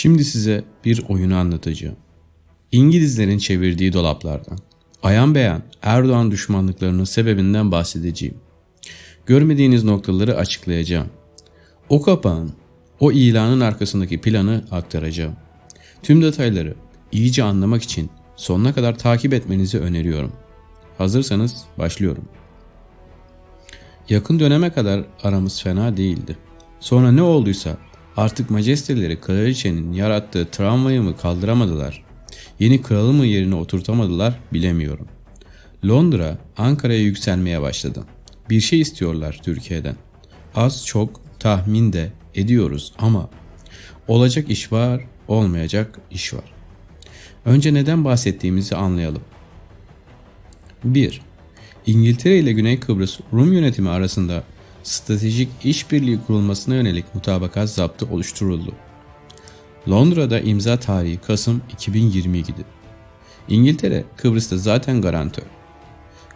Şimdi size bir oyunu anlatacağım. İngilizlerin çevirdiği dolaplardan. Ayan beyan Erdoğan düşmanlıklarının sebebinden bahsedeceğim. Görmediğiniz noktaları açıklayacağım. O kapağın, o ilanın arkasındaki planı aktaracağım. Tüm detayları iyice anlamak için sonuna kadar takip etmenizi öneriyorum. Hazırsanız başlıyorum. Yakın döneme kadar aramız fena değildi. Sonra ne olduysa artık majesteleri kraliçenin yarattığı travmayı mı kaldıramadılar, yeni kralı mı yerine oturtamadılar bilemiyorum. Londra Ankara'ya yükselmeye başladı. Bir şey istiyorlar Türkiye'den. Az çok tahmin de ediyoruz ama olacak iş var, olmayacak iş var. Önce neden bahsettiğimizi anlayalım. 1. İngiltere ile Güney Kıbrıs Rum yönetimi arasında stratejik işbirliği kurulmasına yönelik mutabakat zaptı oluşturuldu. Londra'da imza tarihi Kasım 2022'di. İngiltere Kıbrıs'ta zaten garantör.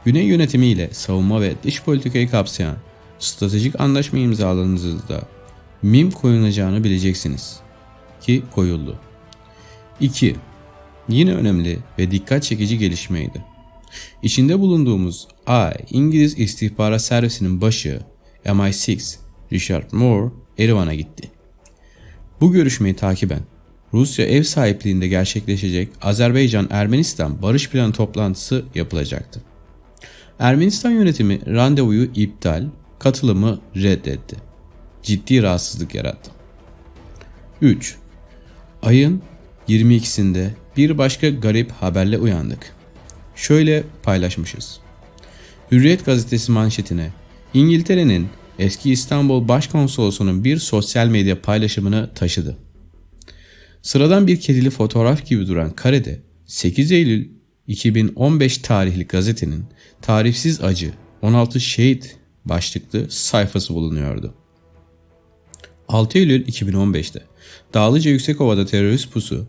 Güney yönetimi ile savunma ve dış politikayı kapsayan stratejik anlaşma imzaladığınızda MIM koyulacağını bileceksiniz. Ki koyuldu. 2. Yine önemli ve dikkat çekici gelişmeydi. İçinde bulunduğumuz Ay İngiliz istihbarat servisinin başı MI6 Richard Moore Erivan'a gitti. Bu görüşmeyi takiben Rusya ev sahipliğinde gerçekleşecek Azerbaycan-Ermenistan barış planı toplantısı yapılacaktı. Ermenistan yönetimi randevuyu iptal, katılımı reddetti. Ciddi rahatsızlık yarattı. 3. Ayın 22'sinde bir başka garip haberle uyandık. Şöyle paylaşmışız. Hürriyet gazetesi manşetine İngiltere'nin eski İstanbul Başkonsolosu'nun bir sosyal medya paylaşımını taşıdı. Sıradan bir kedili fotoğraf gibi duran karede 8 Eylül 2015 tarihli gazetenin Tarifsiz Acı 16 Şehit başlıklı sayfası bulunuyordu. 6 Eylül 2015'te Dağlıca Yüksekova'da terörist pusu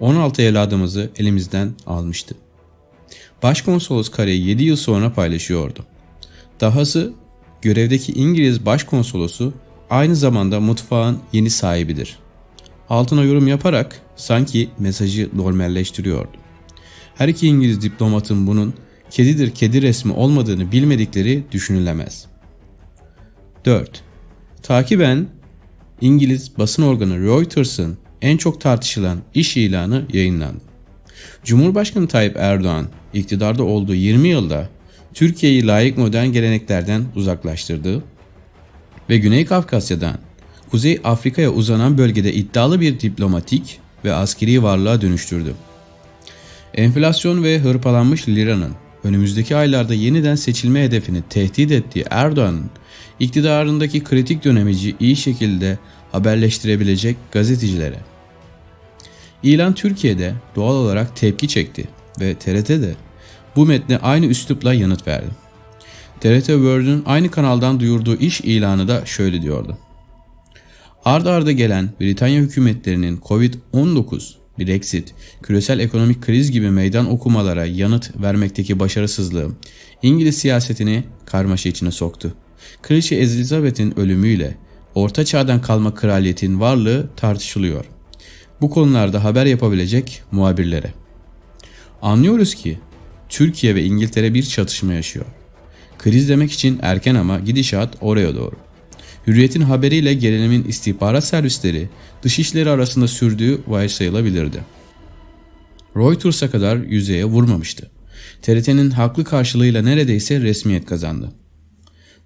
16 evladımızı elimizden almıştı. Başkonsolos kareyi 7 yıl sonra paylaşıyordu. Dahası görevdeki İngiliz başkonsolosu aynı zamanda mutfağın yeni sahibidir. Altına yorum yaparak sanki mesajı normalleştiriyordu. Her iki İngiliz diplomatın bunun kedidir kedi resmi olmadığını bilmedikleri düşünülemez. 4. Takiben İngiliz basın organı Reuters'ın en çok tartışılan iş ilanı yayınlandı. Cumhurbaşkanı Tayyip Erdoğan iktidarda olduğu 20 yılda Türkiye'yi layık modern geleneklerden uzaklaştırdı ve Güney Kafkasya'dan Kuzey Afrika'ya uzanan bölgede iddialı bir diplomatik ve askeri varlığa dönüştürdü. Enflasyon ve hırpalanmış liranın önümüzdeki aylarda yeniden seçilme hedefini tehdit ettiği Erdoğan'ın iktidarındaki kritik dönemici iyi şekilde haberleştirebilecek gazetecilere. İlan Türkiye'de doğal olarak tepki çekti ve TRT de bu metne aynı üslupla yanıt verdi. TRT World'ün aynı kanaldan duyurduğu iş ilanı da şöyle diyordu. Arda arda gelen Britanya hükümetlerinin Covid-19, Brexit, küresel ekonomik kriz gibi meydan okumalara yanıt vermekteki başarısızlığı İngiliz siyasetini karmaşa içine soktu. Kraliçe Elizabeth'in ölümüyle Orta Çağ'dan kalma kraliyetin varlığı tartışılıyor. Bu konularda haber yapabilecek muhabirlere. Anlıyoruz ki Türkiye ve İngiltere bir çatışma yaşıyor. Kriz demek için erken ama gidişat oraya doğru. Hürriyet'in haberiyle gerilimin istihbarat servisleri dışişleri arasında sürdüğü varsayılabilirdi. Reuters'a kadar yüzeye vurmamıştı. TRT'nin haklı karşılığıyla neredeyse resmiyet kazandı.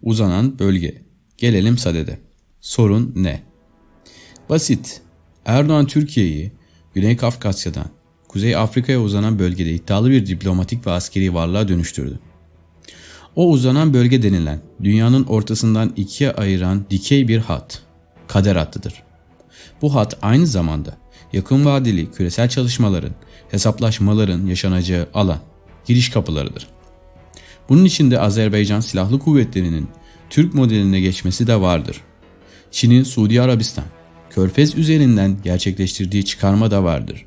Uzanan bölge. Gelelim sadede. Sorun ne? Basit. Erdoğan Türkiye'yi Güney Kafkasya'dan Kuzey Afrika'ya uzanan bölgede iddialı bir diplomatik ve askeri varlığa dönüştürdü. O uzanan bölge denilen dünyanın ortasından ikiye ayıran dikey bir hat, kader hattıdır. Bu hat aynı zamanda yakın vadeli küresel çalışmaların, hesaplaşmaların yaşanacağı alan, giriş kapılarıdır. Bunun içinde Azerbaycan Silahlı Kuvvetleri'nin Türk modeline geçmesi de vardır. Çin'in Suudi Arabistan, Körfez üzerinden gerçekleştirdiği çıkarma da vardır.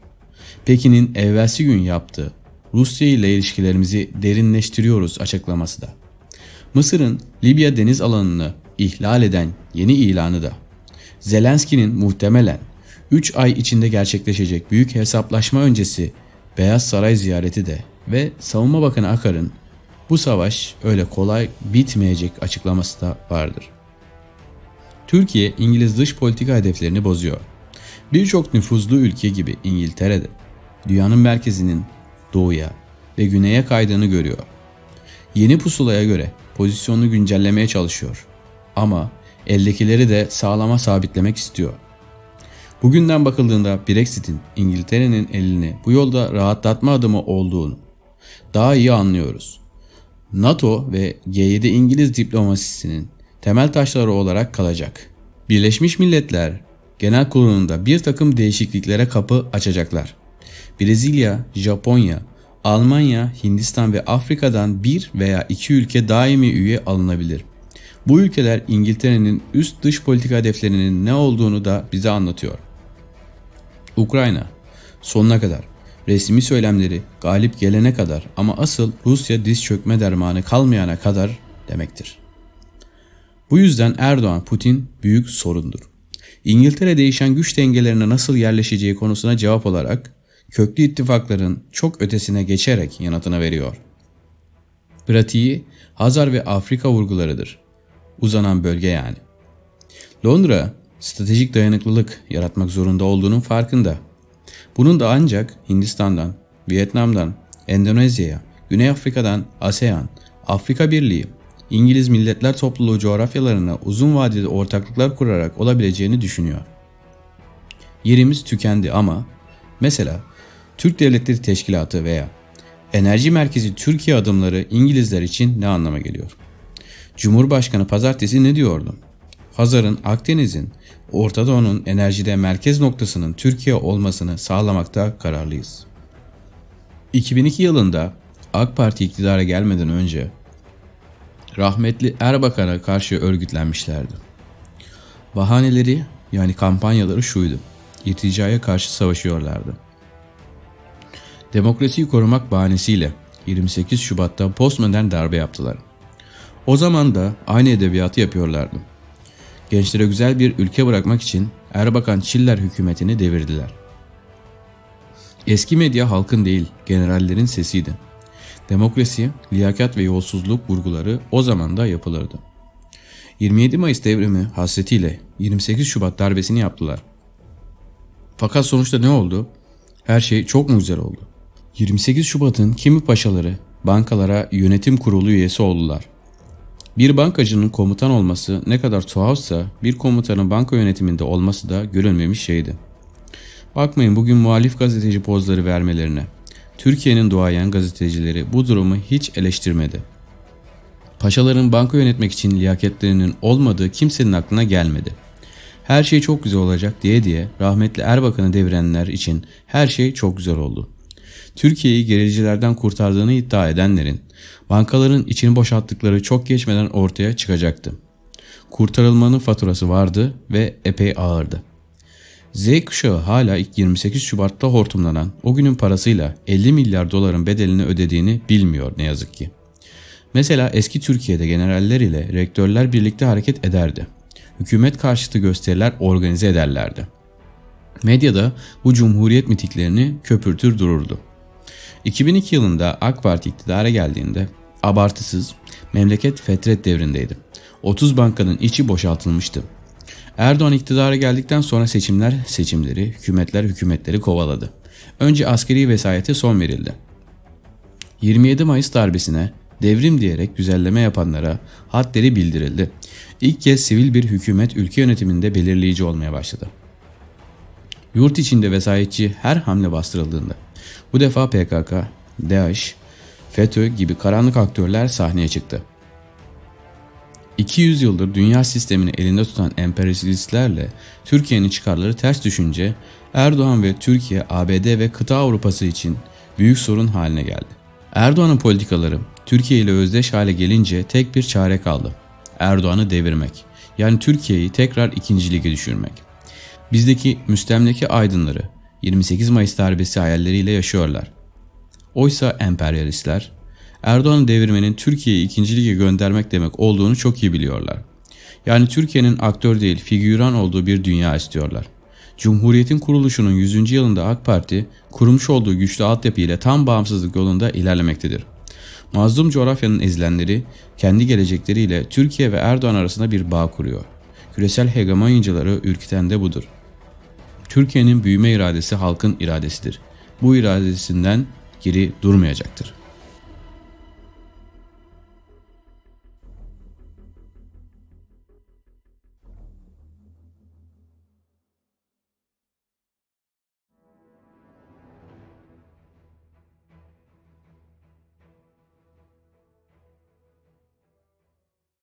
Pekin'in evvelsi gün yaptığı Rusya ile ilişkilerimizi derinleştiriyoruz açıklaması da. Mısır'ın Libya deniz alanını ihlal eden yeni ilanı da. Zelenski'nin muhtemelen 3 ay içinde gerçekleşecek büyük hesaplaşma öncesi Beyaz Saray ziyareti de ve Savunma Bakanı Akar'ın bu savaş öyle kolay bitmeyecek açıklaması da vardır. Türkiye İngiliz dış politika hedeflerini bozuyor. Birçok nüfuzlu ülke gibi İngiltere'de dünyanın merkezinin doğuya ve güneye kaydığını görüyor. Yeni pusulaya göre pozisyonunu güncellemeye çalışıyor. Ama eldekileri de sağlama sabitlemek istiyor. Bugünden bakıldığında Brexit'in İngiltere'nin elini bu yolda rahatlatma adımı olduğunu daha iyi anlıyoruz. NATO ve G7 İngiliz diplomasisinin temel taşları olarak kalacak. Birleşmiş Milletler Genel Kurulu'nda bir takım değişikliklere kapı açacaklar. Brezilya, Japonya, Almanya, Hindistan ve Afrika'dan bir veya iki ülke daimi üye alınabilir. Bu ülkeler İngiltere'nin üst dış politika hedeflerinin ne olduğunu da bize anlatıyor. Ukrayna sonuna kadar resmi söylemleri galip gelene kadar ama asıl Rusya diz çökme dermanı kalmayana kadar demektir. Bu yüzden Erdoğan Putin büyük sorundur. İngiltere değişen güç dengelerine nasıl yerleşeceği konusuna cevap olarak köklü ittifakların çok ötesine geçerek yanıtını veriyor. Pratiği Hazar ve Afrika vurgularıdır. Uzanan bölge yani. Londra stratejik dayanıklılık yaratmak zorunda olduğunun farkında. Bunun da ancak Hindistan'dan, Vietnam'dan, Endonezya'ya, Güney Afrika'dan ASEAN, Afrika Birliği, İngiliz Milletler Topluluğu coğrafyalarına uzun vadede ortaklıklar kurarak olabileceğini düşünüyor. Yerimiz tükendi ama mesela Türk Devletleri Teşkilatı veya Enerji Merkezi Türkiye adımları İngilizler için ne anlama geliyor? Cumhurbaşkanı pazartesi ne diyordu? Hazar'ın Akdeniz'in Orta Doğu'nun enerjide merkez noktasının Türkiye olmasını sağlamakta kararlıyız. 2002 yılında AK Parti iktidara gelmeden önce rahmetli Erbakan'a karşı örgütlenmişlerdi. Bahaneleri yani kampanyaları şuydu. İrticaya karşı savaşıyorlardı. Demokrasiyi korumak bahanesiyle 28 Şubat'ta postmodern darbe yaptılar. O zaman da aynı edebiyatı yapıyorlardı. Gençlere güzel bir ülke bırakmak için Erbakan Çiller hükümetini devirdiler. Eski medya halkın değil, generallerin sesiydi. Demokrasi, liyakat ve yolsuzluk vurguları o zaman da yapılırdı. 27 Mayıs devrimi hasretiyle 28 Şubat darbesini yaptılar. Fakat sonuçta ne oldu? Her şey çok mu güzel oldu? 28 Şubat'ın kimi paşaları bankalara yönetim kurulu üyesi oldular. Bir bankacının komutan olması ne kadar tuhafsa bir komutanın banka yönetiminde olması da görülmemiş şeydi. Bakmayın bugün muhalif gazeteci pozları vermelerine. Türkiye'nin duayen gazetecileri bu durumu hiç eleştirmedi. Paşaların banka yönetmek için liyaketlerinin olmadığı kimsenin aklına gelmedi. Her şey çok güzel olacak diye diye rahmetli Erbakan'ı devirenler için her şey çok güzel oldu. Türkiye'yi gericilerden kurtardığını iddia edenlerin bankaların içini boşalttıkları çok geçmeden ortaya çıkacaktı. Kurtarılmanın faturası vardı ve epey ağırdı. Z kuşağı hala ilk 28 Şubat'ta hortumlanan o günün parasıyla 50 milyar doların bedelini ödediğini bilmiyor ne yazık ki. Mesela eski Türkiye'de generaller ile rektörler birlikte hareket ederdi. Hükümet karşıtı gösteriler organize ederlerdi. Medyada bu cumhuriyet mitiklerini köpürtür dururdu. 2002 yılında AK Parti iktidara geldiğinde abartısız memleket fetret devrindeydi. 30 bankanın içi boşaltılmıştı. Erdoğan iktidara geldikten sonra seçimler seçimleri, hükümetler hükümetleri kovaladı. Önce askeri vesayete son verildi. 27 Mayıs darbesine devrim diyerek güzelleme yapanlara hadleri bildirildi. İlk kez sivil bir hükümet ülke yönetiminde belirleyici olmaya başladı. Yurt içinde vesayetçi her hamle bastırıldığında bu defa PKK, DAEŞ, FETÖ gibi karanlık aktörler sahneye çıktı. 200 yıldır dünya sistemini elinde tutan emperyalistlerle Türkiye'nin çıkarları ters düşünce Erdoğan ve Türkiye, ABD ve kıta Avrupası için büyük sorun haline geldi. Erdoğan'ın politikaları Türkiye ile özdeş hale gelince tek bir çare kaldı. Erdoğan'ı devirmek. Yani Türkiye'yi tekrar ikinci lige düşürmek. Bizdeki müstemleke aydınları 28 Mayıs darbesi hayalleriyle yaşıyorlar. Oysa emperyalistler Erdoğan'ı devirmenin Türkiye'yi ikinci lige göndermek demek olduğunu çok iyi biliyorlar. Yani Türkiye'nin aktör değil figüran olduğu bir dünya istiyorlar. Cumhuriyetin kuruluşunun 100. yılında AK Parti kurmuş olduğu güçlü altyapı ile tam bağımsızlık yolunda ilerlemektedir. Mazlum coğrafyanın ezilenleri kendi gelecekleriyle Türkiye ve Erdoğan arasında bir bağ kuruyor. Küresel hegemonyacıları ürküten de budur. Türkiye'nin büyüme iradesi halkın iradesidir. Bu iradesinden geri durmayacaktır.